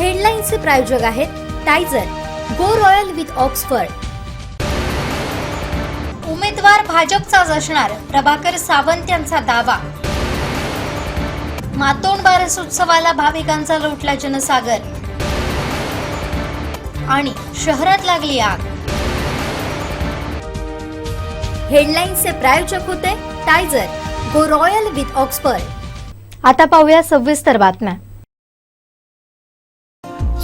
हेडलाईन्सचे प्रायोजक आहेत टायझर गो रॉयल विथ ऑक्सफर्ड. उमेदवार भाजपचाच असणार प्रभाकर सावंत यांचा दावा. मातोंड बारस उत्सवाला भाविकांचा लोटला जनसागर. आणि शहरात लागली आग. हेडलाईन्सचे प्रायोजक होते टायझर गो रॉयल विथ ऑक्सफर्ड. आता पाहूया सविस्तर बातम्या.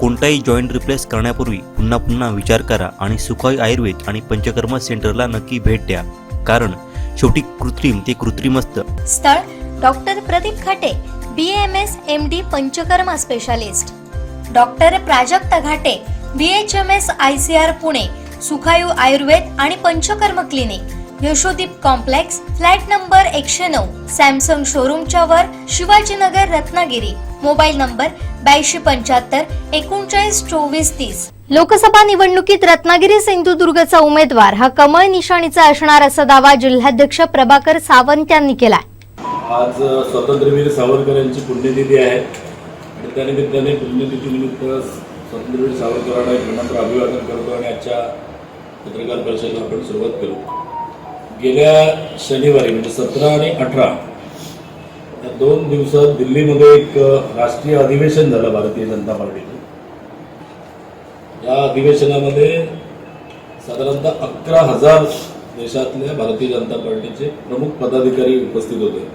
कोणताही जॉईंट रिप्लेस करण्यापूर्वी पुन्हा पुन्हा विचार करा आणि सुखाई आयुर्वेद आणि पंचकर्म सेंटरला नक्की भेट द्या. कारण शेवटी कृत्रिम ते कृत्रिम असतं स्थळ doctor Pradeep Khate B M S M D panchakarma specialist doctor Prajakt Ghate B H M S I C R Pune Sukhayu Ayurveda आणि panchakarma clinic Yashodeep complex flat number एकशे नऊ सॅमसंग शोरूमच्या वर शिवाजीनगर रत्नागिरी. मोबाईल नंबर ब्याऐंशी पंच्याहत्तर एकोणचाळीस चोवीस तीस. लोकसभा निवडणुकीत रत्नागिरी सिंधुदुर्गचा उमेदवार हा कमळ निशाणीचा असणार असा दावा जिल्हाध्यक्ष प्रभाकर सावंत यांनी केलाय. आज स्वातंत्र्यवीर सावरकर यांची पुण्यतिथी आहे. आणि त्यानिमित्ताने पुण्यतिथीनिमित्त स्वातंत्र्यवीर सावरकरांना एक विनम्र अभिवादन करतो आणि आजच्या पत्रकार परिषदेला आपण सुरुवात करू. गेल्या शनिवारी म्हणजे सतरा आणि अठरा या दोन दिवसात दिल्लीमध्ये एक राष्ट्रीय अधिवेशन झालं भारतीय जनता पार्टीचं. या अधिवेशनामध्ये साधारणतः अकरा हजार देशातल्या भारतीय जनता पार्टीचे प्रमुख पदाधिकारी उपस्थित होते.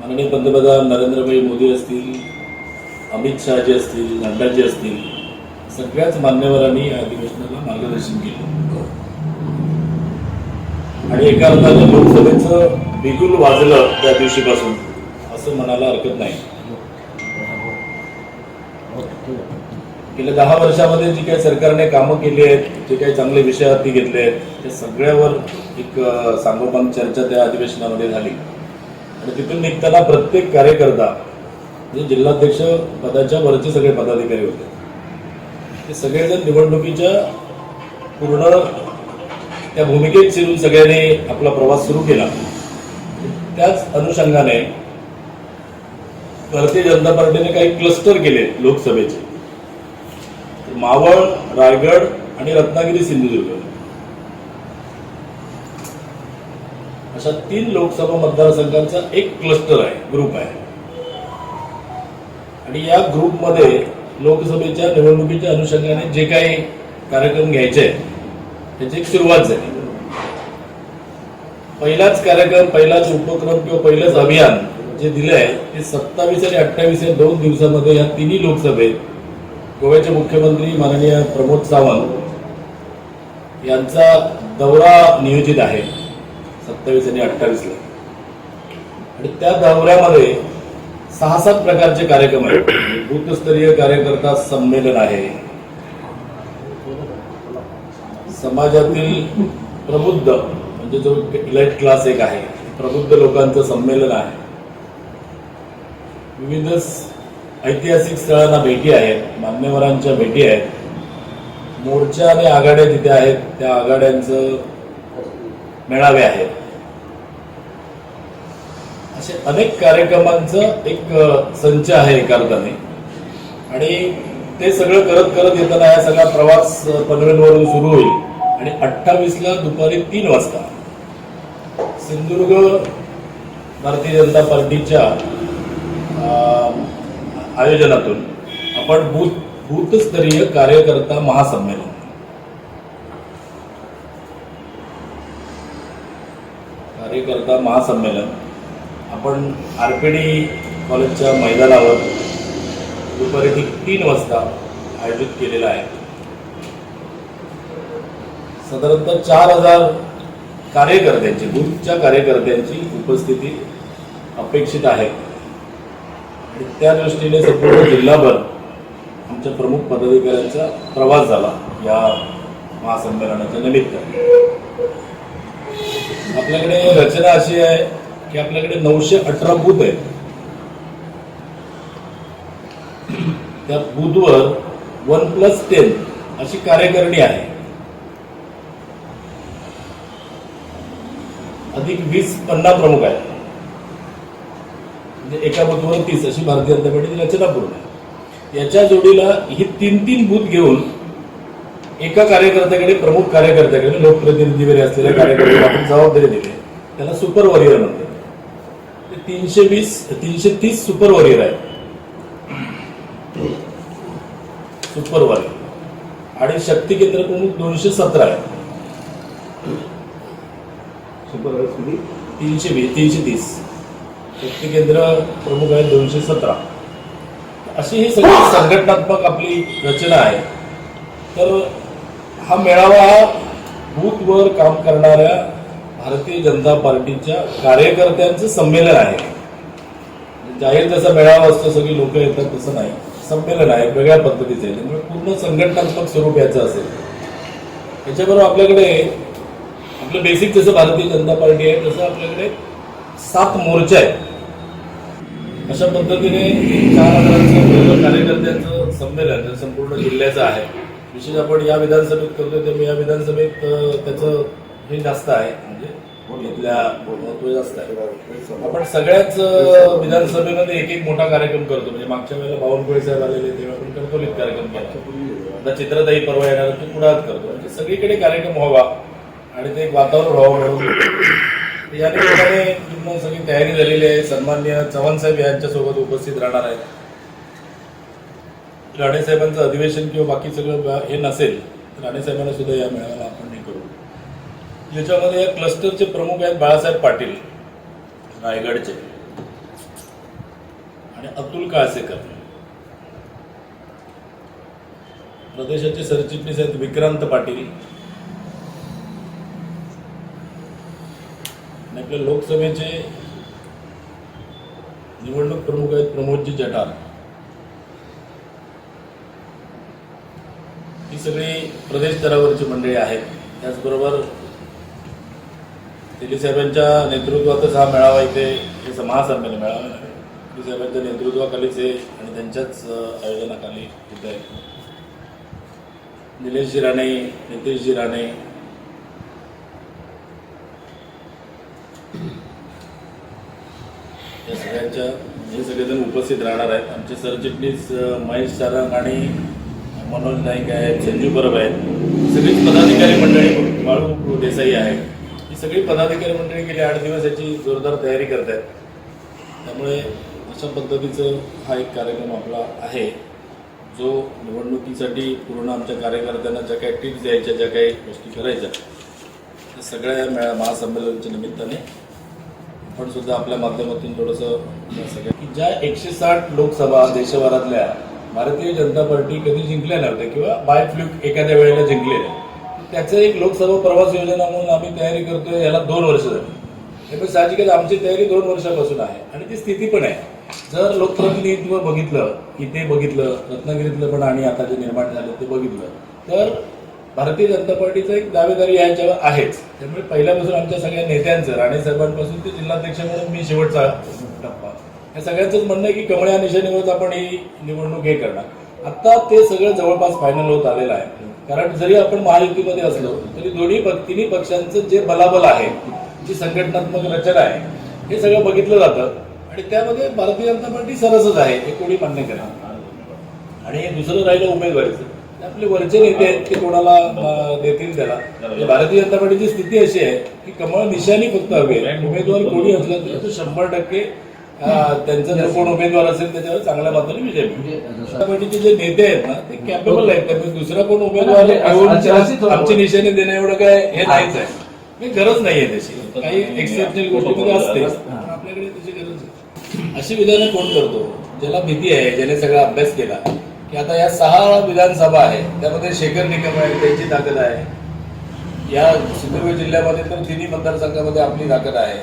माननीय पंतप्रधान नरेंद्रभाई मोदी असतील अमित शहाजी असतील नड्डाजी असतील सगळ्याच मान्यवरांनी या अधिवेशनाला मार्गदर्शन केलं. आणि एका अर्थाने लोकसभेचं बिगुल वाजलं त्या दिवशीपासून असं म्हणायला हरकत नाही. गेल्या दहा वर्षामध्ये जी काही सरकारने कामं केली आहेत जे काही चांगले विषय हाती घेतले आहेत त्या सगळ्यावर एक सांगोपांग चर्चा त्या अधिवेशनामध्ये झाली. आणि तिथून निघताना प्रत्येक कार्यकर्ता म्हणजे जिल्हाध्यक्ष पदाच्या वरचे सगळे पदाधिकारी होते. ते सगळेजण निवडणुकीच्या पूर्ण त्या भूमिकेत शिरून सगळ्यांनी आपला प्रवास सुरू केला. त्याच अनुषंगाने भारतीय जनता पार्टीने काही क्लस्टर केले लोकसभेचे. मावळ रायगड आणि रत्नागिरी सिंधुदुर्ग. अशा तीन लोकसभा मतदारसंघांचा एक क्लस्टर आहे ग्रुप आहे. आणि या ग्रुपमध्ये लोकसभेच्या निवडणुकीच्या अनुषंगाने जे काही कार्यक्रम घ्यायचे आहेत त्याची एक सुरुवात झाली. पहिलाच कार्यक्रम पहिलाच उपक्रम किंवा पहिलंच अभियान जे दिलं आहे ते सत्तावीस आणि अठ्ठावीस या दोन दिवसामध्ये या तिन्ही लोकसभेत गोव्याचे मुख्यमंत्री माननीय प्रमोद सावंत यांचा दौरा नियोजित आहे सत्तावीस आणि अठ्ठावीसला. आणि त्या दौऱ्यामध्ये सहा सात प्रकारचे कार्यक्रम आहेत. बूथस्तरीय कार्यकर्ता संमेलन आहे समाजातील प्रबुद्ध म्हणजे जो इलाइट क्लास एक आहे प्रबुद्ध लोकांचं संमेलन आहे. विविध ऐतिहासिक स्थळांना भेटी आहेत मान्यवरांच्या भेटी आहेत. मोर्चा आणि आघाड्या तिथे आहेत त्या आघाड्यांचं मेळावे आहेत. असे अनेक कार्यक्रमांचं एक संच आहे एका अर्थाने आणि ते सगळं करत करत येताना हा सगळा प्रवास पनवेलवरून सुरू होईल. आणि अठ्ठावीसला दुपारी तीन वाजता सिंधुदुर्ग भारतीय जनता पार्टीच्या आयोजनातून आपण बूथ बूथस्तरीय कार्यकर्ता महासंमेलन. कार्यकर्ता महासंमेलन. आपण आर पी डी कॉलेजच्या मैदानावर दुपारी ठीक तीन वाजता आयोजित केलेला आहे. साधारणतः चार हजार कार्यकर्त्यांची ग्रुपच्या कार्यकर्त्यांची उपस्थिती अपेक्षित आहे. आणि त्या दृष्टीने संपूर्ण जिल्हाभर आमच्या प्रमुख पदाधिकाऱ्यांचा प्रवास झाला या महासंमेलनाच्या निमित्त. आपल्याकडे रचना अशी आहे की आपल्याकडे नऊशे अठरा बूथ आहेत. त्या बूथवर वन प्लस टेन अशी कार्यकारिणी आहे. अधिक वीस पन्ना प्रमुख आहेत. म्हणजे एका बूथवर तीस अशी भारतीय जनता पार्टीची रचना पूर्ण आहे. याच्या जोडीला ही तीन तीन बूथ घेऊन एका कार्यकर्त्याकडे प्रमुख कार्यकर्त्याकडे लोकप्रतिनिधी वगैरे असलेल्या कार्यकर्त्याला आपण जबाबदारी दिली त्याला सुपर वॉरियर म्हणतात. ते तीनशे वीस तीनशे तीस सुपर वॉरियर आहेत. Super warrior. आणि शक्ती केंद्र प्रमुख दोनशे सतरा आहे तीनशे वीस तीनशे तीस. शक्ती केंद्र प्रमुख आहे दोनशे सतरा. अशी ही सगळी संघटनात्मक आपली रचना आहे. तर हा मेळावा हा बूथवर काम करणाऱ्या भारतीय जनता पार्टीच्या कार्यकर्त्यांचं संमेलन आहे. जाहीर जसा मेळावा असतो सगळी लोक येतात तसं नाही. संमेलन आहे वेगळ्या पद्धतीचं आहे. त्यामुळे पूर्ण संघटनात्मक स्वरूप याचं असेल. त्याच्याबरोबर आपल्याकडे आपलं बेसिक जसं भारतीय जनता पार्टी आहे तसं आपल्याकडे सात मोर्चा आहेत. अशा पद्धतीने चार हजारांचं कार्यकर्त्यांचं संमेलन संपूर्ण जिल्ह्याचं आहे विशेष आपण या विधानसभेत करतोय त्यामुळे या विधानसभेत त्याचं हे जास्त आहे म्हणजे इथल्या महत्त्व जास्त आहे. आपण सगळ्याच विधानसभेमध्ये एक एक मोठा कार्यक्रम करतो म्हणजे मागच्या वेळेला बावनकुळे साहेब आलेले तेव्हा आपण कर्तोलीत कार्यक्रम केला आता चित्रताई परवा येणार तो कुडात करतो. म्हणजे सगळीकडे कार्यक्रम व्हावा आणि ते एक वातावरण व्हावं म्हणून. या ठिकाणी पूर्ण सगळी तयारी झालेली आहे. सन्मान्य चव्हाण साहेब यांच्यासोबत उपस्थित राहणार आहेत. राणे साहेबांचं अधिवेशन किंवा बाकी सगळं हे नसेल राणेसाहेबांना राणे साहेबांना सुद्धा या मेळाव्याला आपण हे करू. याच्यामध्ये या क्लस्टरचे प्रमुख आहेत बाळासाहेब पाटील रायगडचे आणि अतुल काळसेकर. प्रदेशाचे सरचिटणीस आहेत विक्रांत पाटील आणि आपल्या लोकसभेचे निवडणूक प्रमुख आहेत प्रमोदजी जठार ही सगळी प्रदेश स्तरावरची मंडळी आहेत. त्याचबरोबर दिल्ली साहेबांच्या नेतृत्वातच हा मेळावा इथे हे महासंमेलन मेळावा साहेबांच्या नेतृत्वाखालीच आहे आणि त्यांच्याच आयोजनाखाली इथे आहे. निलेशजी राणे नितीशजी राणे या सगळ्यांच्या हे सगळेजण उपस्थित राहणार आहेत. आमचे सरचिटणीस महेश सारंग आणि मनोज नाईक आहेत संजू परब आहेत. सगळीच पदाधिकारी मंडळी बाळू देसाई आहे ही सगळी पदाधिकारी मंडळी गेले आठ दिवस याची जोरदार तयारी करत आहेत. त्यामुळे अशा पद्धतीचं हा एक कार्यक्रम आपला आहे जो निवडणुकीसाठी पूर्ण आमच्या कार्यकर्त्यांना ज्या काही टिप्स द्यायच्या ज्या काही गोष्टी करायच्या त्या सगळ्या या मेळा महासंमेलनाच्या निमित्ताने आपण सुद्धा आपल्या माध्यमातून थोडंसं सगळ्या की ज्या एकशे साठ लोकसभा देशभरातल्या भारतीय जनता पार्टी कधी जिंकल्या नव्हत्या किंवा बाय फ्लूक एखाद्या वेळेला जिंकलेल्या त्याचं एक लोकसभा प्रवास योजना म्हणून आम्ही तयारी करतोय याला दोन वर्ष झाली. त्यामुळे साहजिकच आमची तयारी दोन वर्षापासून आहे आणि ती स्थिती पण आहे. जर लोकप्रतिनिधित्व बघितलं इथे बघितलं रत्नागिरीतलं पण आणि आता जे निर्माण झालं ते बघितलं तर भारतीय जनता पार्टीचं एक दावेदारी याच्यावर आहेच. त्यामुळे पहिल्यापासून आमच्या सगळ्या नेत्यांचं राणे साहेबांपासून ते जिल्हाध्यक्ष म्हणून मी शेवटचा टप्पा. या सगळ्यांचंच म्हणणं आहे की कमळ्या निशाणीवरच आपण ही निवडणूक हे करणार. आता ते सगळं जवळपास फायनल होत आलेलं आहे. कारण जरी आपण महायुतीमध्ये असलो तरी दोन्ही तिन्ही पक्षांचं जे बलाबल आहे जी संघटनात्मक रचना आहे हे सगळं बघितलं जातं. आणि त्यामध्ये भारतीय जनता पार्टी सरसच आहे हे कोणी मान्य करा आणि दुसरं राहिलं उमेदवारीचं. आपले वरचे नेते आहेत ते कोणाला देतील त्याला. म्हणजे भारतीय जनता पार्टीची स्थिती अशी आहे की कमळ निशाणी फक्त हवी आहे उमेदवार कोणी असला तरी तो शंभर टक्के त्यांचा जो कोण उमेदवार असेल त्याच्यावर चांगल्या मताने विजय मिळेल. जनता पार्टीचे जे नेते आहेत ना ते कॅपेबल आहेत. त्यामुळे दुसरा कोण उमेदवार आमची निशाणी देणं एवढं काय हे नाहीच आहे. म्हणजे गरज नाहीये त्याची. काही एक्सेप्शनल गोष्टीमध्ये असते आपल्याकडे त्याची गरज आहे. अशी विधानं कोण करतो? ज्याला भीती आहे ज्याने सगळा अभ्यास केला. की आता या सहा विधानसभा आहेत त्यामध्ये शेखर निकम आहे त्यांची ताकद आहे. या सिंधुदुर्ग जिल्ह्यामध्ये तर तिन्ही मतदारसंघामध्ये आपली ताकद आहे.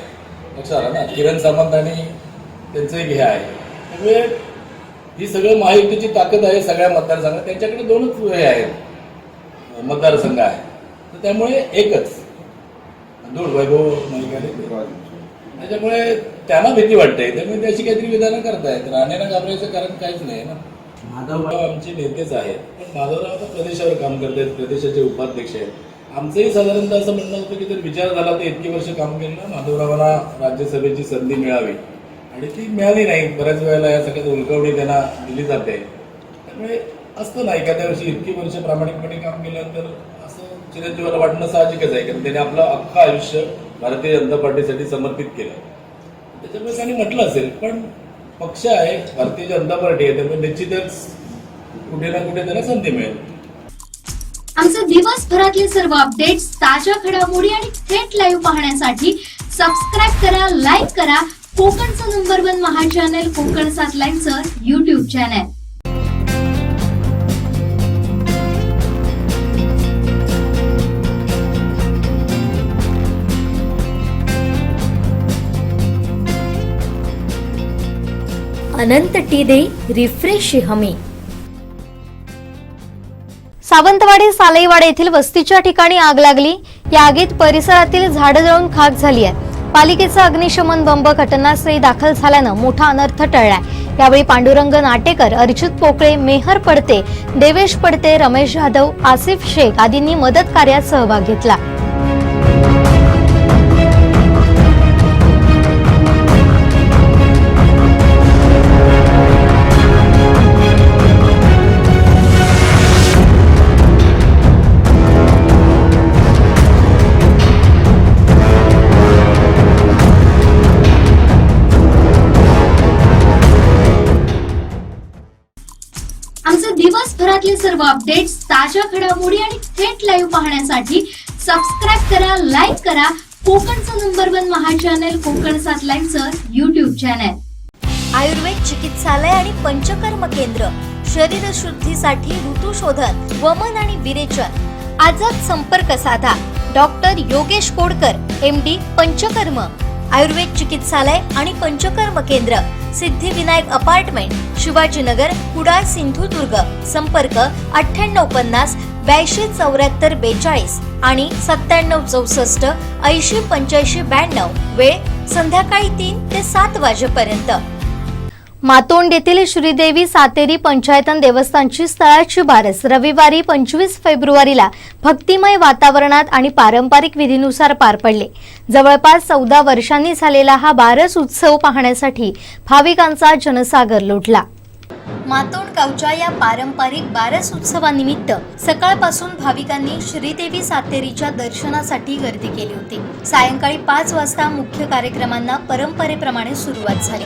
लक्षात आलं ना? किरण सामंत आणि त्यांचं हे आहे. त्यामुळे ही सगळं महायुतीची ताकद आहे सगळ्या मतदारसंघात. त्यांच्याकडे दोनच हे आहेत. मतदारसंघ आहे. तर त्यामुळे एकच. धूळ वैभव मलिकाने त्याच्यामुळे त्यांना भीती वाटते. त्यामुळे त्याची काहीतरी विधानं करतायत. राहण्याला घाबरायचं कारण काहीच नाही ना? माधवराव आमचे नेतेच आहेत. पण माधवराव आता प्रदेशावर काम करतायत प्रदेशाचे उपाध्यक्ष आहेत. आमचंही साधारणतः असं म्हणणं होतं की जर विचार झाला तर इतकी वर्ष काम केलं ना माधवरावांना राज्यसभेची संधी मिळावी. आणि ती मिळाली नाही. बऱ्याच वेळेला या सगळ्यात उलगवणी त्यांना दिली जाते. त्यामुळे असतं ना एखाद्या वर्षी इतकी वर्ष प्रामाणिकपणे काम केल्यानंतर असं चिरंजीवाला वाटणं साहजिकच आहे. कारण त्याने आपलं अख्खं आयुष्य भारतीय जनता पार्टीसाठी समर्पित केलं. त्याच्यामुळे त्यांनी म्हटलं असेल पण पक्ष आहे भारतीय जनता पार्टी आहे त्यामुळे निश्चितच कुठे ना कुठे त्याला संधी मिळेल. आमचे दिवसभरातील सर्व अपडेट्स ताज्या घडामोडी आणि थेट लाईव्ह पाहण्यासाठी सबस्क्राईब करा लाईक करा. कोकणचं number one Maha channel Kokan सात लाईनचं युट्यूब चॅनल अनंत टी दे रिफ्रेश हमी. सावंतवाडी सालईवाडा येथील वस्तीच्या ठिकाणी आग लागली. या आगीत परिसरातील झाडं जळून खाक झाली आहेत. पालिकेचा अग्निशमन बंब घटनास्थळी दाखल झाल्यानं मोठा अनर्थ टळलाय. यावेळी पांडुरंग नाटेकर अर्जित पोकळे मेहर पडते देवेश पडते रमेश जाधव आसिफ शेख आदींनी मदत कार्यात सहभाग घेतला. दिवसभरातले सर्व अपडेट्स ताज्या घडामोडी आणि थेट लाईव्ह पाहण्यासाठी सबस्क्राईब करा लाईक करा. कोकणचं number one Maha channel Kokan सात लाईनचं युट्यूब चॅनल आयुर्वेद चिकित्सालय आणि पंचकर्म केंद्र. शरीर शुद्धीसाठी ऋतुशोधन वमन आणि विरेचन. आजच संपर्क साधा. Doctor Yogesh Kodkar M D panchakarma. Ayurveda चिकित्सालय आणि पंचकर्म केंद्र. सिद्धिविनायक अपार्टमेंट शिवाजीनगर कुडाळ सिंधुदुर्ग संपर्क अठ्ठ्याण्णव पन्नास ब्याऐंशी चौऱ्याहत्तर बेचाळीस आणि सत्त्याण्णव चौसष्ट ऐंशी पंच्याऐंशी ब्याण्णव. वेळ संध्याकाळी तीन ते सात वाजेपर्यंत. मातोंड येथील श्रीदेवी सातेरी पंचायतन देवस्थानची स्थळाची बारस रविवारी पंचवीस फेब्रुवारीला भक्तिमय वातावरणात आणि पारंपरिक विधीनुसार पार पडले. जवळपास चौदा वर्षांनी झालेला हा बारस उत्सव पाहण्यासाठी भाविकांचा जनसागर लोटला. मातोंड गावच्या या पारंपरिक बारस उत्सवानिमित्त सकाळपासून भाविकांनी श्रीदेवी सातेरीच्या दर्शनासाठी गर्दी केली होती. सायंकाळी पाच वाजता मुख्य कार्यक्रमांना परंपरेप्रमाणे सुरुवात झाली.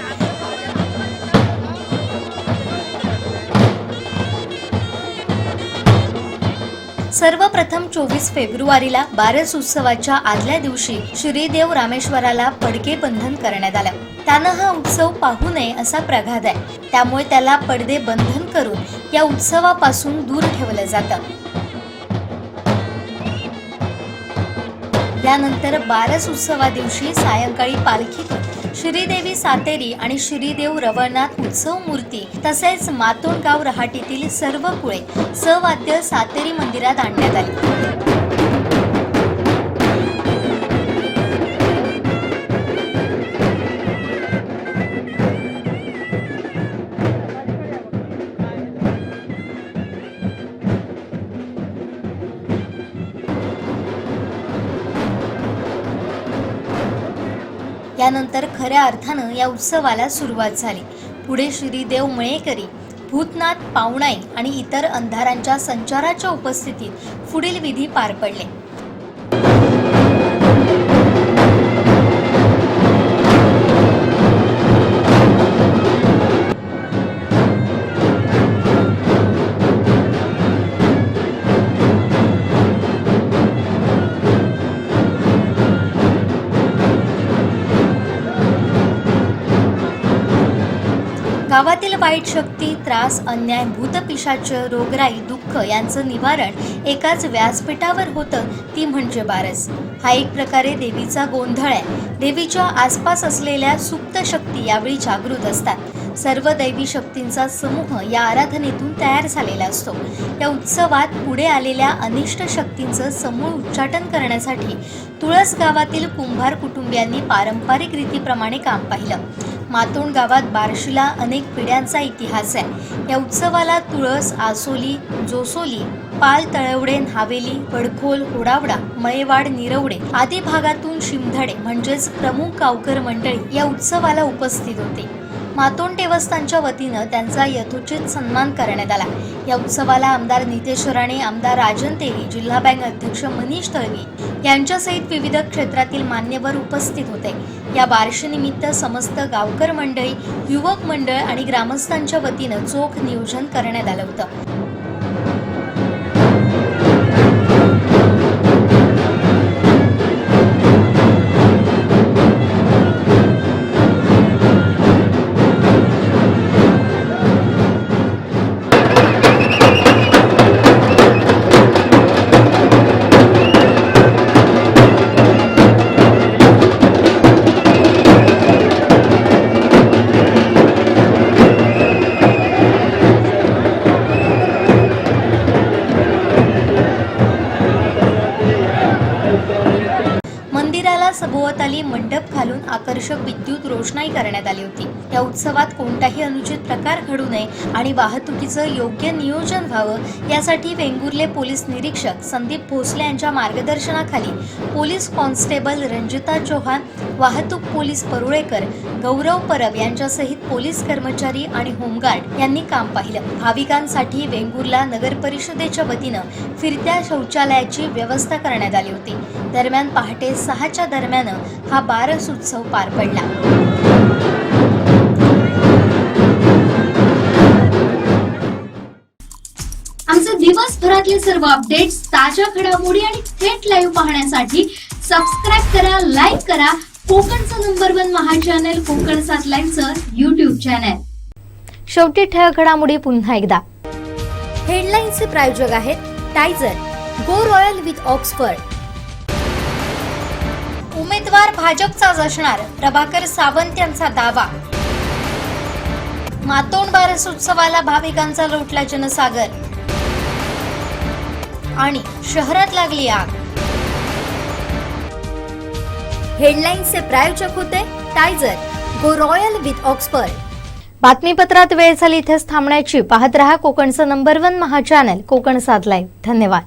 सर्वप्रथम चोवीस फेब्रुवारीला बारस उत्सवाच्या आदल्या दिवशी श्रीदेव रामेश्वराला पडके बंधन करण्यात आलं. त्यानं हा उत्सव पाहू नये असा प्रघात आहे. त्यामुळे त्याला पडदे बंधन करून या उत्सवापासून दूर ठेवलं जातं. त्यानंतर बारस उत्सवा दिवशी सायंकाळी पालखीतून श्रीदेवी सातेरी आणि श्रीदेव रवळनाथ उत्सव मूर्ती तसेच मातोंडगाव रहाटीतील सर्व कुळे सवाद्य सातेरी मंदिरात आणण्यात आली. त्यानंतर खऱ्या अर्थानं या उत्सवाला सुरुवात झाली. पुढे श्रीदेव मळेकरी भूतनाथ पावणाई आणि इतर अंधारांच्या संचाराच्या उपस्थितीत पुढील विधी पार पडले. गावातील वाईट शक्ती त्रास अन्याय भूतपिशाच रोगराई दुःख यांचं निवारण एकाच व्यासपीठावर होतं ती म्हणजे बारस. हा एक प्रकारे देवीचा गोंधळ आहे. देवीच्या आसपास असलेल्या सुप्त शक्ती यावेळी जागृत असतात. सर्व दैवी शक्तींचा समूह या आराधनेतून तयार झालेला असतो. या उत्सवात पुढे आलेल्या अनिष्ट शक्तींचं समूळ उच्चाटन करण्यासाठी तुळस गावातील कुंभार कुटुंबियांनी पारंपरिक रीतीप्रमाणे काम पाहिलं. मातोंड गावात बार्शीला अनेक पिढ्यांचा इतिहास आहे. या उत्सवाला तुळस आसोली जोसोली पाल तळवडे नावेली वडखोल होडावडा मयवाड निरवडे आदी भागातून शिमधडे म्हणजेच प्रमुख गावकर मंडळी या उत्सवाला उपस्थित होते. मातोंड देवस्थानच्या वतीनं त्यांचा यथोचित सन्मान करण्यात आला. या उत्सवाला आमदार नितेश राणे आमदार राजन तेली जिल्हा बँक अध्यक्ष मनीष तळवी यांच्यासहित विविध क्षेत्रातील मान्यवर उपस्थित होते. या बारशीनिमित्त समस्त गावकर मंडळी युवक मंडळ आणि ग्रामस्थांच्या वतीनं चोख नियोजन करण्यात आलं होतं. सभोवताली मंडप घालून आकर्षक विद्युत रोषणाई करण्यात आली होती. या उत्सवात कोणताही अनुचित प्रकार घडू नये आणि वाहतुकीचं योग्य नियोजन व्हावं यासाठी वेंगुर्ले पोलीस निरीक्षक संदीप भोसले यांच्या मार्गदर्शनाखाली पोलीस कॉन्स्टेबल रंजिता चौहान वाहतूक पोलीस परुळेकर गौरव परब यांच्यासहित पोलीस कर्मचारी आणि होमगार्ड यांनी काम पाहिलं. भाविकांसाठी वेंगुर्ला नगर परिषदेच्या वतीनं फिरत्या शौचालयाची व्यवस्था करण्यात आली होती. दरम्यान पहाटे सहाच्या दरम्यान हा बारस उत्सव पार पडला. आमचे दिवसभरातले सर्व अपडेट्स ताज्या घडामोडी आणि थेट लाईव्ह पाहण्यासाठी सबस्क्राईब करा लाईक करा कोकणचं number one Maha channel Kokan सात लाईनचं युट्यूब चॅनल शेवटी ठळक घडामोडी पुन्हा एकदा. हेडलाईन्सचे प्रायोजक आहेत टायझर गो रॉयल विथ ऑक्सफर्ड उमेदवार भाजपचाच असणार प्रभाकर सावंत यांचा दावा. मातोंड बारस उत्सवाला भाविकांचा लोटला जनसागर. आणि शहरात लागली आग. हेडलाईन्सचे प्रायोजक होते टायझर गो रॉयल विथ ऑक्सफर्ड. बातमीपत्रात वेळ झाली इथेच थांबण्याची. पाहत रहा कोकणचं number one Maha channel Kokan सात लाईव्ह धन्यवाद.